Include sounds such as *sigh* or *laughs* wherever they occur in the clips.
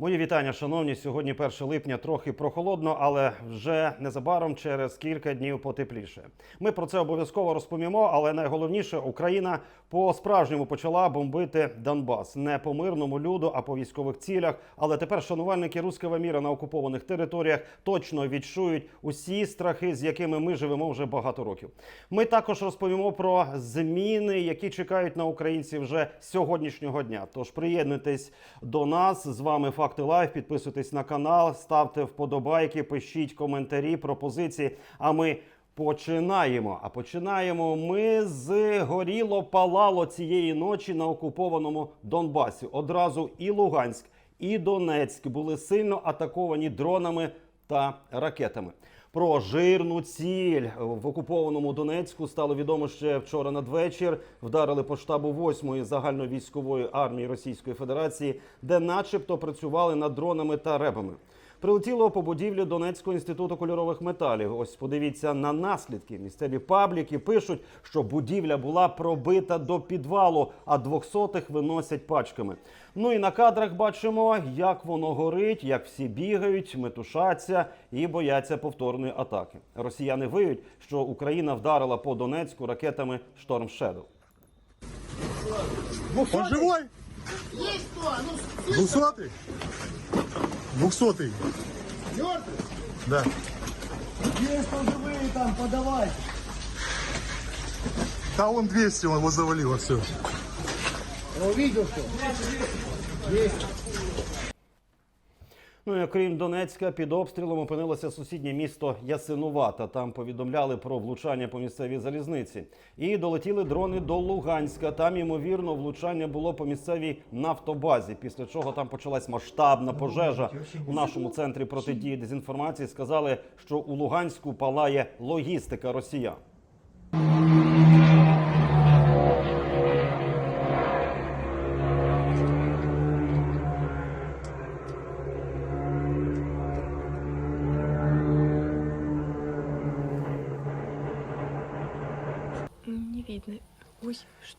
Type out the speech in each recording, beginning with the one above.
Мої вітання, шановні. Сьогодні 1 липня трохи прохолодно, але вже незабаром через кілька днів потепліше. Ми про це обов'язково розповімо. Але найголовніше, Україна по справжньому почала бомбити Донбас не по мирному люду, а по військових цілях. Але тепер шанувальники руского міра на окупованих територіях точно відчують усі страхи, з якими ми живемо вже багато років. Ми також розповімо про зміни, які чекають на українців вже сьогоднішнього дня. Тож приєднуйтесь до нас з вами. Факти Лайв. Підписуйтесь на канал, ставте вподобайки, пишіть коментарі, пропозиції. А ми починаємо. А починаємо ми з горіло палало цієї ночі на окупованому Донбасі. Одразу і Луганськ, і Донецьк були сильно атаковані дронами та ракетами. Про жирну ціль в окупованому Донецьку стало відомо ще вчора надвечір. Вдарили по штабу 8-ї загальновійськової армії Російської Федерації, де, начебто, працювали над дронами та ребами. Прилетіло по будівлі Донецького інституту кольорових металів. Ось подивіться на наслідки. Місцеві пабліки пишуть, що будівля була пробита до підвалу, а двохсотих виносять пачками. Ну і на кадрах бачимо, як воно горить, як всі бігають, метушаться і бояться повторної атаки. Росіяни виють, що Україна вдарила по Донецьку ракетами Шторм Shadow. Он живой? Есть кто? Ну, Двухсотый? Двухсотый. мертвый? Да. Есть кто живые там, подавай. Да он 200, он его завалило все. Я увидел, что. Есть. Ну і окрім Донецька, під обстрілом опинилося сусіднє місто Ясинувата. Там повідомляли про влучання по місцевій залізниці. І долетіли дрони до Луганська. Там, ймовірно, влучання було по місцевій нафтобазі. Після чого там почалась масштабна пожежа. У нашому центрі протидії дезінформації сказали, що у Луганську палає логістика росіян.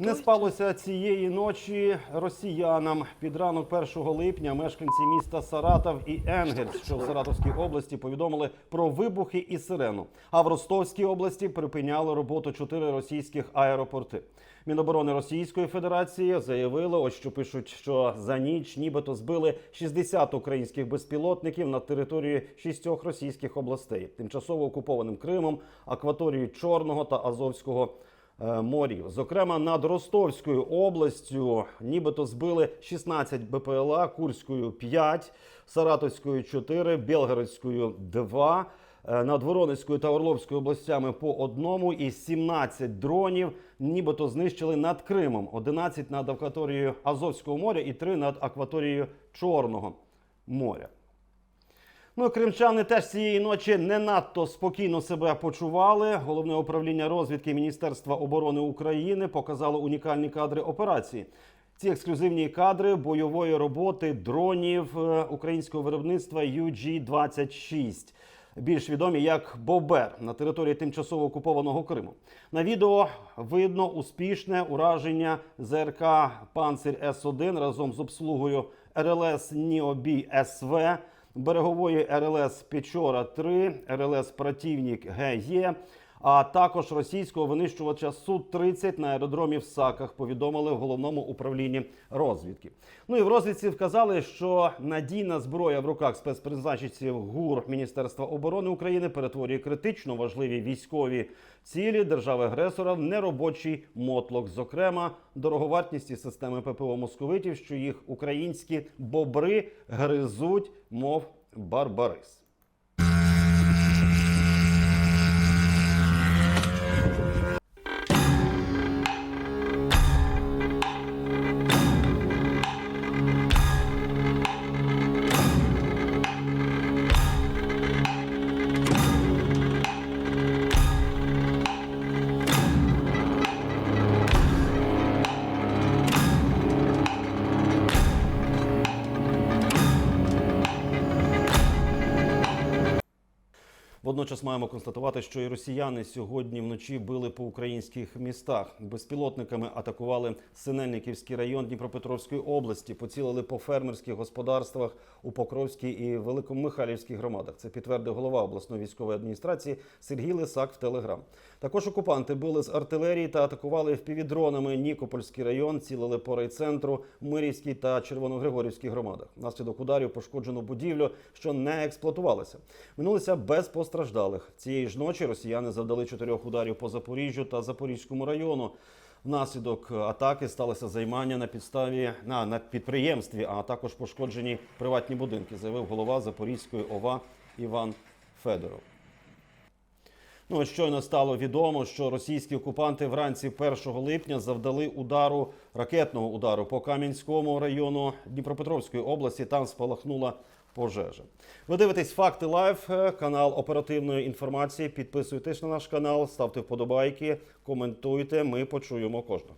Не спалося цієї ночі росіянам. Під ранок 1 липня мешканці міста Саратов і Енгельс, що в Саратовській області, повідомили про вибухи і сирену. А в Ростовській області припиняли роботу чотири російських аеропорти. Міноборони Російської Федерації заявили, ось що пишуть, що за ніч нібито збили 60 українських безпілотників на території шістьох російських областей, тимчасово окупованим Кримом, акваторією Чорного та Азовського морів. Зокрема, над Ростовською областю нібито збили 16 БПЛА, Курською 5, Саратовською 4, Белгородською 2, е, над Воронезькою та Орловською областями по одному і 17 дронів нібито знищили над Кримом, 11 над акваторією Азовського моря і 3 над акваторією Чорного моря. Ну, кримчани теж цієї ночі не надто спокійно себе почували. Головне управління розвідки Міністерства оборони України показало унікальні кадри операції. Ці ексклюзивні кадри бойової роботи дронів е, українського виробництва UG-26, більш відомі як Бобер на території тимчасово окупованого Криму. На відео видно успішне ураження ЗРК Панцир С1 разом з обслугою РЛС Ніобі СВ берегової РЛС Печора 3, РЛС Противник ГЕ, а також російського винищувача Су-30 на аеродромі в Саках, повідомили в головному управлінні розвідки. Ну і в розвідці вказали, що надійна зброя в руках спецпризначенців ГУР Міністерства оборони України перетворює критично важливі військові цілі держави-агресора в неробочий мотлок. Зокрема, дороговартісті системи ППО московитів, що їх українські бобри гризуть, мов барбарис. Водночас маємо констатувати, що і росіяни сьогодні вночі били по українських містах. Безпілотниками атакували Синельниківський район Дніпропетровської області, поцілили по фермерських господарствах у Покровській і Великомихайлівській громадах. Це підтвердив голова обласної військової адміністрації Сергій Лисак в Телеграм. Також окупанти били з артилерії та атакували впівдронами Нікопольський район, цілили по райцентру, Мирівській та Червоногригорівській громадах. Наслідок ударів пошкоджено будівлю, що не експлуатувалася. Минулися без постраждалих. Цієї ж ночі росіяни завдали чотирьох ударів по Запоріжжю та Запорізькому району. Внаслідок атаки сталося займання на підставі на, на підприємстві, а також пошкоджені приватні будинки, заявив голова Запорізької ОВА Іван Федоров. Ну, щойно стало відомо, що російські окупанти вранці 1 липня завдали удару ракетного удару по Кам'янському району Дніпропетровської області. Там спалахнула пожежа. Ви дивитесь факти лайв, е, канал оперативної інформації. Підписуйтесь на наш канал, ставте вподобайки, коментуйте. Ми почуємо кожного.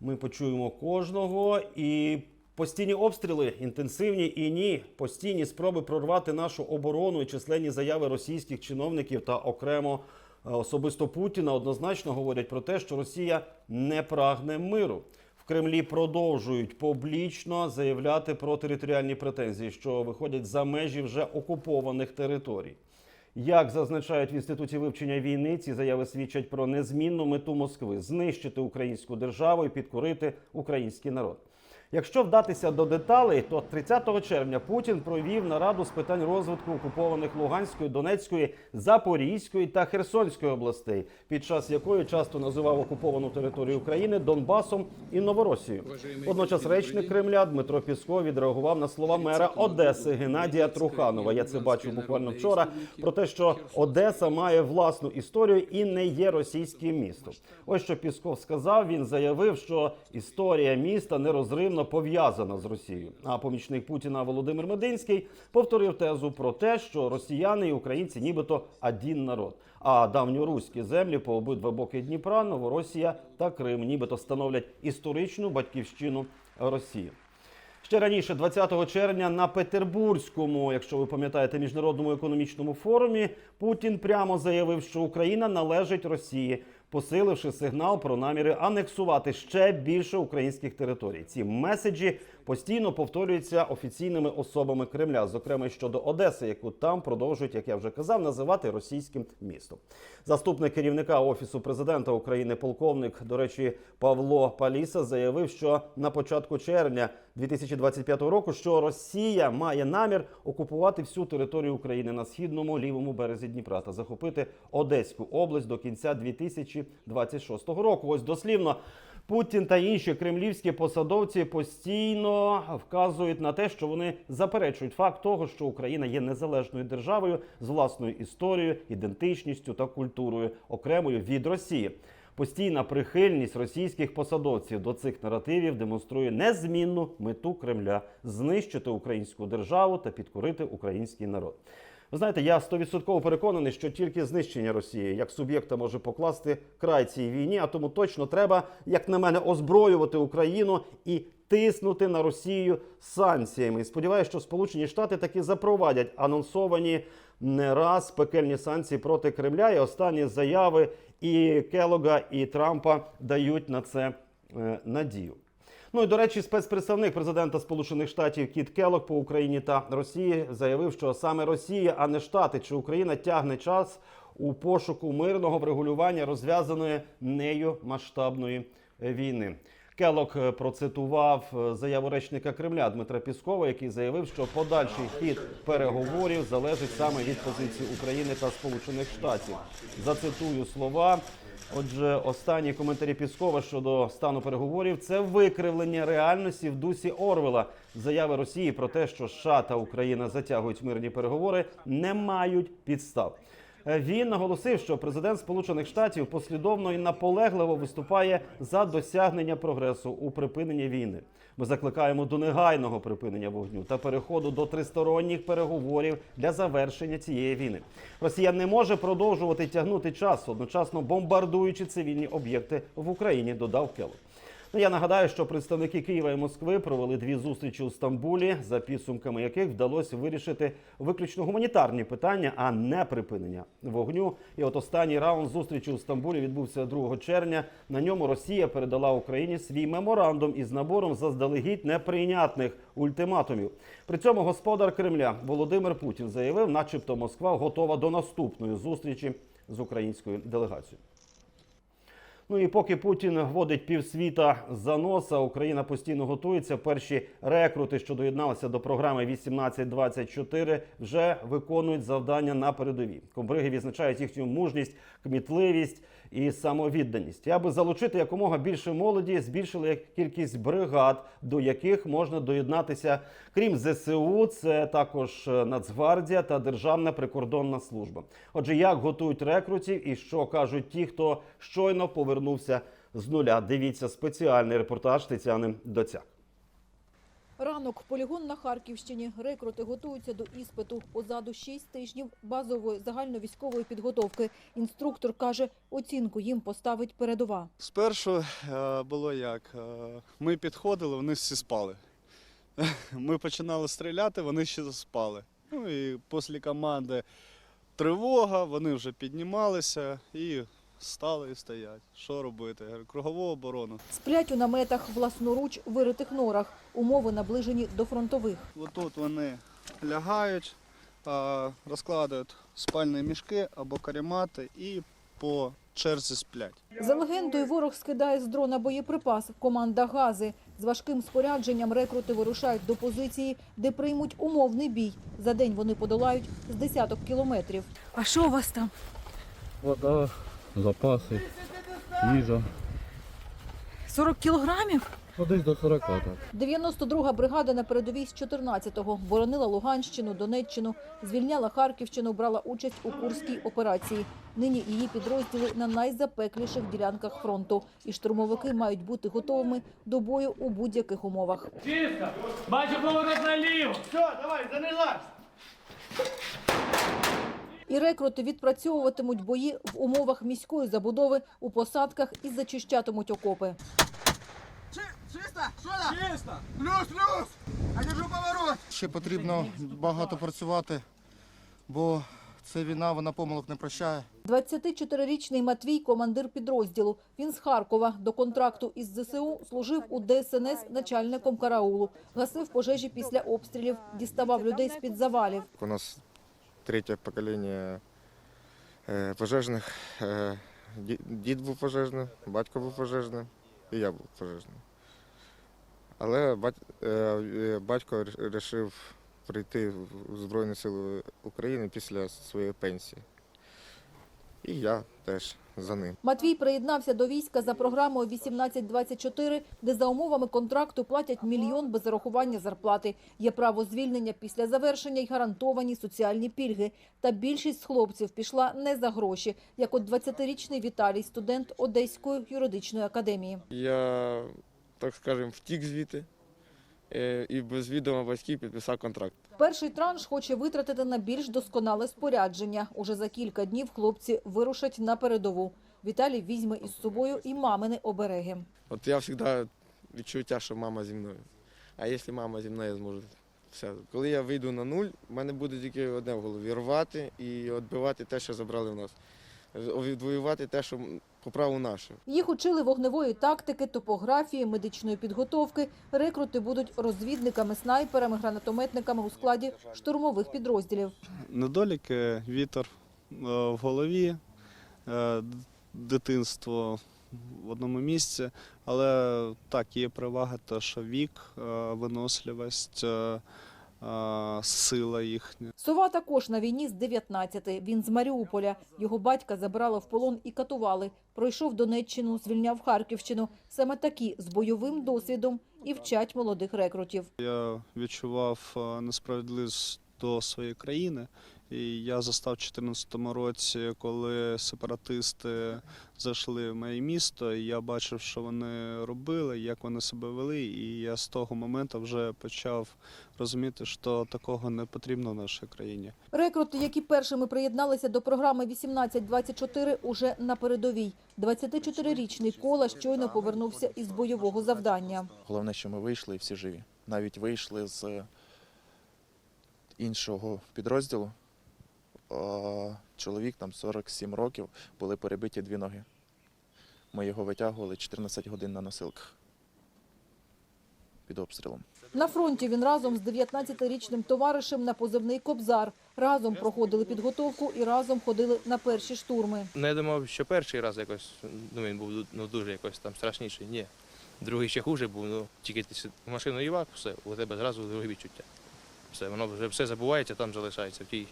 Ми почуємо кожного і постійні обстріли інтенсивні і ні, постійні спроби прорвати нашу оборону і численні заяви російських чиновників та окремо е, особисто Путіна однозначно говорять про те, що Росія не прагне миру. В Кремлі продовжують публічно заявляти про територіальні претензії, що виходять за межі вже окупованих територій. Як зазначають в інституті вивчення війни, ці заяви свідчать про незмінну мету Москви знищити українську державу і підкорити український народ. Якщо вдатися до деталей, то 30 червня Путін провів нараду з питань розвитку окупованих Луганської, Донецької, Запорізької та Херсонської областей, під час якої часто називав окуповану територію України Донбасом і Новоросією. Водночас речник Кремля Дмитро Пісков відреагував на слова мера Одеси Геннадія Труханова. Я це бачив буквально вчора. Про те, що Одеса має власну історію і не є російським містом. Ось що Пісков сказав. Він заявив, що історія міста нерозривно пов'язана з Росією. А помічник Путіна Володимир Мединський повторив тезу про те, що росіяни і українці, нібито один народ. А давньоруські землі по обидва боки Дніпра, Новоросія та Крим, нібито становлять історичну батьківщину Росії. Ще раніше, 20 червня, на Петербурзькому, якщо ви пам'ятаєте, міжнародному економічному форумі, Путін прямо заявив, що Україна належить Росії, посиливши сигнал про наміри анексувати ще більше українських територій. Ці меседжі постійно повторюються офіційними особами Кремля, зокрема щодо Одеси, яку там продовжують, як я вже казав, називати російським містом. Заступник керівника офісу президента України, полковник, до речі, Павло Паліса, заявив, що на початку червня 2025 року, що Росія має намір окупувати всю територію України на східному лівому березі Дніпра та захопити Одеську область до кінця 2026 року. Ось дослівно. Путін та інші кремлівські посадовці постійно вказують на те, що вони заперечують факт того, що Україна є незалежною державою з власною історією, ідентичністю та культурою, окремою від Росії. Постійна прихильність російських посадовців до цих наративів демонструє незмінну мету Кремля знищити українську державу та підкорити український народ. Ви знаєте, я стовідсотково переконаний, що тільки знищення Росії як суб'єкта може покласти край цій війні, а тому точно треба, як на мене, озброювати Україну і тиснути на Росію санкціями. І сподіваюся, що Сполучені Штати таки запровадять анонсовані не раз пекельні санкції проти Кремля. І останні заяви і Келога, і Трампа дають на це е, надію. Ну і до речі, спецпредставник президента Сполучених Штатів Кіт Келок по Україні та Росії заявив, що саме Росія, а не Штати чи Україна тягне час у пошуку мирного врегулювання розв'язаної нею масштабної війни. Келок е, процитував е, заяву речника Кремля Дмитра Піскова, який заявив, що подальший хід переговорів залежить саме від позиції України та Сполучених Штатів. Зацитую слова. Отже, останні коментарі Піскова щодо стану переговорів це викривлення реальності в дусі Орвела. Заяви Росії про те, що США та Україна затягують мирні переговори, не мають підстав. Е, Він наголосив, що президент Сполучених Штатів послідовно і наполегливо виступає за досягнення прогресу у припиненні війни. Ми закликаємо до негайного припинення вогню та переходу до тристоронніх переговорів для завершення цієї війни. Росія не може продовжувати тягнути час, одночасно бомбардуючи цивільні об'єкти в Україні. Додав Келлог. Ну, я нагадаю, що представники Києва і Москви провели дві зустрічі у Стамбулі, за підсумками яких вдалося вирішити виключно гуманітарні питання, а не припинення вогню. І от останній раунд зустрічі у Стамбулі відбувся 2 червня. На ньому Росія передала Україні свій меморандум із набором заздалегідь неприйнятних ультиматумів. При цьому господар Кремля Володимир Путін заявив, начебто Москва готова до наступної зустрічі з українською делегацією. Ну і поки Путін вводить півсвіта за носа, Україна постійно готується. Перші рекрути, що доєдналися до програми 1824, вже виконують завдання на передовій. Комбриги відзначають їхню мужність, кмітливість і самовідданість. Аби залучити якомога більше молоді, збільшили кількість бригад, до яких можна доєднатися. Крім ЗСУ, це також Нацгвардія та Державна прикордонна служба. Отже, як готують рекрутів і що кажуть ті, хто щойно повернувся з нуля. Дивіться спеціальний репортаж Тетяни Доцяк. Ранок, полігон на Харківщині. Рекрути готуються до іспиту. Позаду 6 тижнів базової загальновійськової підготовки. Інструктор каже, оцінку їм поставить передова. Спершу е, було як? Е, Ми підходили, вони всі спали. *laughs* Ми починали стріляти, вони ще спали. Ну і після команди тривога, вони вже піднімалися і стали і стоять. Що робити? Я говорю, Кругову оборону. Сплять у наметах власноруч виритих норах. Умови наближені до фронтових. Отут вони лягають, розкладають спальні мішки або каремати і по черзі сплять. За легендою, ворог скидає з дрона боєприпас. Команда «Гази». З важким спорядженням рекрути вирушають до позиції, де приймуть умовний бій. За день вони подолають з десяток кілометрів. А що у вас там? Вода, запаси, їжа. 40 кілограмів? Ну, десь до 40 так. 92-га бригада на передовій з 14-го. Боронила Луганщину, Донеччину, звільняла Харківщину, брала участь у Курській операції. Нині її підрозділи на найзапекліших ділянках фронту. І штурмовики мають бути готовими до бою у будь-яких умовах. Чисто! Бачу поворот наліво! І рекрути відпрацьовуватимуть бої в умовах міської забудови у посадках і зачищатимуть окопи. Ще потрібно багато працювати, бо це війна, вона помилок не прощає. 24-річний Матвій – командир підрозділу. Він з Харкова. До контракту із ЗСУ служив у ДСНС начальником караулу. Гасив пожежі після обстрілів, діставав людей з-під завалів. У нас третє покоління е, пожежних. Е, Дід був пожежним, батько був пожежним, і я був пожежним. Але е, е, батько вирішив прийти в Збройні Сили України після своєї пенсії. І я теж за ним. Матвій приєднався до війська за програмою 1824, де за умовами контракту платять мільйон без зарахування зарплати. Є право звільнення після завершення й гарантовані соціальні пільги. Та більшість з хлопців пішла не за гроші, як от 20-річний Віталій, студент Одеської юридичної академії. Я, так скажемо, втік звідти і без відома батьків підписав контракт. Перший транш хоче витратити на більш досконале спорядження. Уже за кілька днів хлопці вирушать на передову. Віталій візьме із собою і мамини обереги. От я завжди відчуття, що мама зі мною. А якщо мама зі мною, я зможу все. Коли я вийду на нуль, в мене буде тільки одне в голові рвати і відбивати те, що забрали в нас. Відвоювати те, що по праву наше. Їх учили вогневої тактики, топографії, медичної підготовки. Рекрути будуть розвідниками, снайперами, гранатометниками у складі штурмових підрозділів. Недоліки, вітер е, в голові, е, дитинство в одному місці. Але так, є перевага, те, що вік, е, виносливість, е, е, сила їхня. Сова також на війні з 19 Він з Маріуполя. Його батька забрали в полон і катували. Пройшов Донеччину, звільняв Харківщину. Саме такі з бойовим досвідом і вчать молодих рекрутів. Я відчував несправедливість до своєї країни І я застав у 2014 році, коли сепаратисти зайшли в моє місто, і я бачив, що вони робили, як вони себе вели. І я з того моменту вже почав розуміти, що такого не потрібно в нашій країні. Рекрути, які першими приєдналися до програми 18-24, уже на передовій. 24-річний Кола щойно повернувся із бойового завдання. Головне, що ми вийшли і всі живі. Навіть вийшли з іншого підрозділу. А, Чоловік там 47 років, були перебиті дві ноги. Ми його витягували 14 годин на носилках під обстрілом. На фронті він разом з 19-річним товаришем на позивний «Кобзар». Разом проходили підготовку і разом ходили на перші штурми. Ну, я думав, що перший раз якось ну, він був ну, дуже якось там страшніший. Ні. Другий ще хуже був, ну тільки ти машину ївак, все, у тебе зразу друге відчуття. Все, воно вже все забувається, там залишається в тій,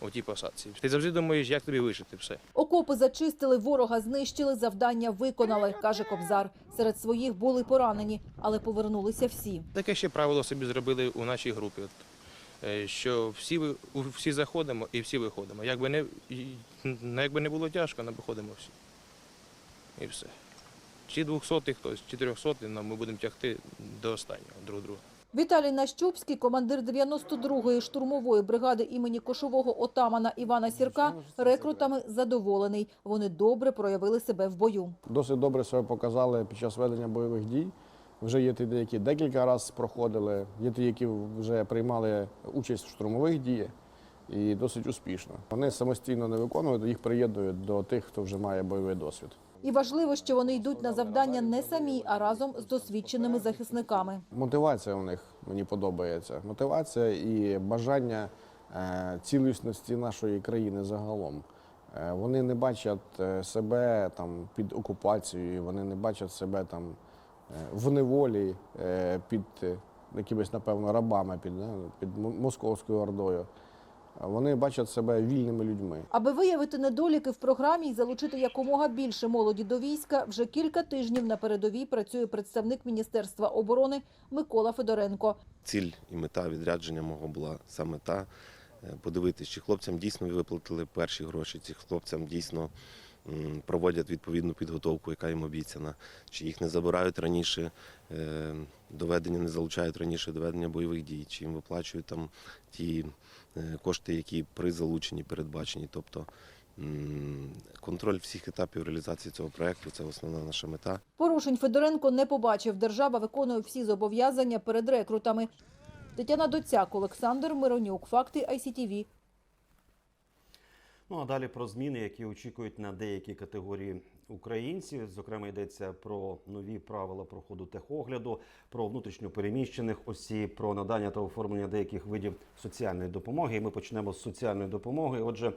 у тій посадці. Ти завжди думаєш, як тобі вижити все. Окопи зачистили, ворога знищили, завдання виконали, каже Кобзар. Серед своїх були поранені, але повернулися всі. Таке ще правило собі зробили у нашій групі. Е, що всі, всі заходимо і всі виходимо. Якби не, ну, якби не було тяжко, ми виходимо всі. І все. Чи 200 хтось, чи 300, але ми будемо тягти до останнього друг друга. Віталій Нащупський, командир 92-ї штурмової бригади імені кошового отамана Івана Сірка, рекрутами задоволений. Вони добре проявили себе в бою. Досить добре себе показали під час ведення бойових дій. Вже є ті, які декілька разів проходили, є ті, які вже приймали участь в штурмових діях і досить успішно. Вони самостійно не виконують, їх приєднують до тих, хто вже має бойовий досвід. І важливо, що вони йдуть на завдання не самі, а разом з досвідченими захисниками. Мотивація у них мені подобається. Мотивація і бажання е, цілісності нашої країни загалом. Е, Вони не бачать е, себе там під окупацією, вони не бачать себе там в неволі під якимись, напевно, рабами, під, під московською ордою. А Вони бачать себе вільними людьми. Аби виявити недоліки в програмі і залучити якомога більше молоді до війська, вже кілька тижнів на передовій працює представник Міністерства оборони Микола Федоренко. Ціль і мета відрядження мого була саме та подивитися, чи хлопцям дійсно виплатили перші гроші, чи хлопцям дійсно проводять відповідну підготовку, яка їм обіцяна, чи їх не забирають раніше, е, доведення не залучають раніше доведення бойових дій, чи їм виплачують там ті е, кошти, які при залученні передбачені. Тобто контроль всіх етапів реалізації цього проекту це основна наша мета. Порушень Федоренко не побачив. Держава виконує всі зобов'язання перед рекрутами. Тетяна Доцяк, Олександр Миронюк. Факти ICTV. Ну а далі про зміни, які очікують на деякі категорії українців. Зокрема, йдеться про нові правила проходу техогляду, про внутрішньо переміщених осіб, про надання та оформлення деяких видів соціальної допомоги. І ми почнемо з соціальної допомоги. Отже,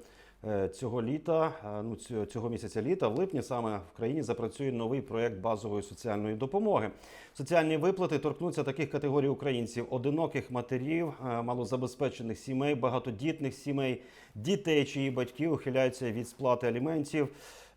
е, цього літа, е, ну цього- місяця літа, в липні саме в країні запрацює новий проект базової соціальної допомоги. Соціальні виплати торкнуться таких категорій українців: одиноких матерів, е, малозабезпечених сімей, багатодітних сімей, дітей, чиї батьки ухиляються від сплати аліментів.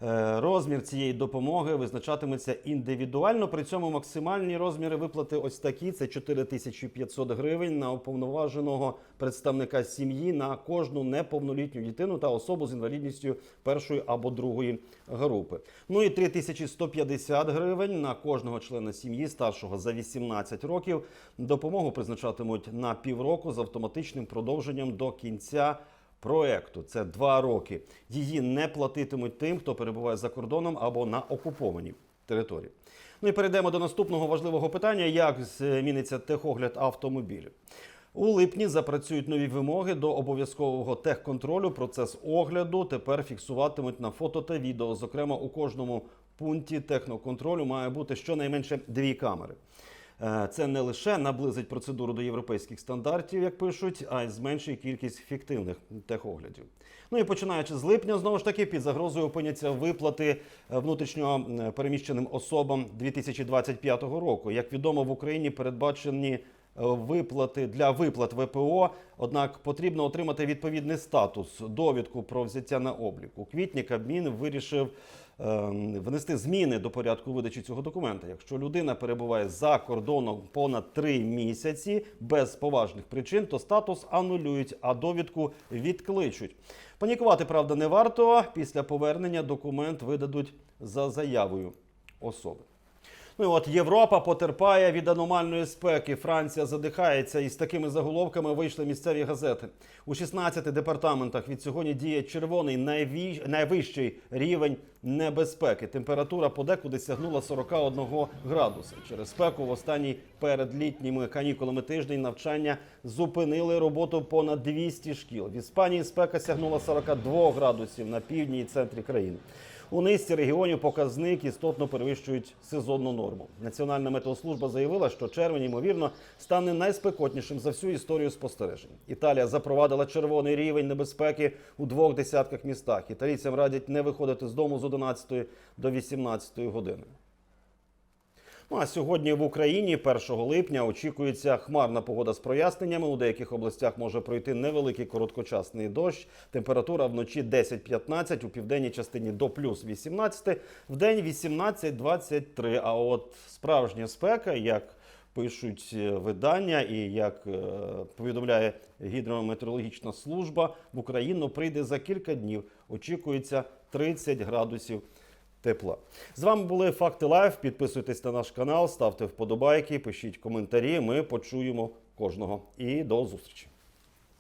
Е, Розмір цієї допомоги визначатиметься індивідуально. При цьому максимальні розміри виплати ось такі: це 4500 гривень на уповноваженого представника сім'ї на кожну неповнолітню дитину та особу з інвалідністю першої або другої групи. Ну і 3150 гривень на кожного члена сім'ї старшого за 18 років. Допомогу призначатимуть на півроку з автоматичним продовженням до кінця проекту. Це два роки. Її не платитимуть тим, хто перебуває за кордоном або на окупованій території. Ну і перейдемо до наступного важливого питання: як зміниться техогляд автомобілів. У липні запрацюють нові вимоги до обов'язкового техконтролю. Процес огляду тепер фіксуватимуть на фото та відео. Зокрема, у кожному пункті техноконтролю має бути щонайменше дві камери. Е, Це не лише наблизить процедуру до європейських стандартів, як пишуть, а й зменшує кількість фіктивних техоглядів. Ну і починаючи з липня, знову ж таки, під загрозою опиняться виплати е, внутрішньо переміщеним особам 2025 року. Як відомо, в Україні передбачені е, виплати для виплат ВПО. Однак потрібно отримати відповідний статус, довідку про взяття на облік. У квітні Кабмін вирішив внести зміни до порядку видачі цього документа. Якщо людина перебуває за кордоном понад три місяці без поважних причин, то статус анулюють, а довідку відкличуть. Панікувати, правда, не варто. Після повернення документ видадуть за заявою особи. Ну і от Європа потерпає від аномальної спеки. Франція задихається, і з такими заголовками вийшли місцеві газети. У 16 департаментах від сьогодні діє червоний найвищий рівень небезпеки. Температура подекуди сягнула 41 градуса. Через спеку в останній перед літніми канікулами тиждень навчання зупинили роботу понад 200 шкіл. В Іспанії спека сягнула 42 градусів на півдні і центрі країни. У низці регіонів показник істотно перевищують сезонну норму. Національна метеослужба заявила, що червень, ймовірно, стане найспекотнішим за всю історію спостережень. Італія запровадила червоний рівень небезпеки у двох десятках містах. Італійцям радять не виходити з дому з 11 до 18 години. Ну а сьогодні в Україні, 1 липня, очікується хмарна погода з проясненнями. У деяких областях може пройти невеликий короткочасний дощ. Температура вночі 10-15, у південній частині до плюс 18, в день 18-23. А от справжня спека, як пишуть е, видання, і як е, повідомляє гідрометеорологічна служба, в Україну прийде за кілька днів. Очікується 30 градусів тепла. З вами були Факти Лайф. Підписуйтесь на наш канал, ставте вподобайки, пишіть коментарі. Ми почуємо кожного. І до зустрічі.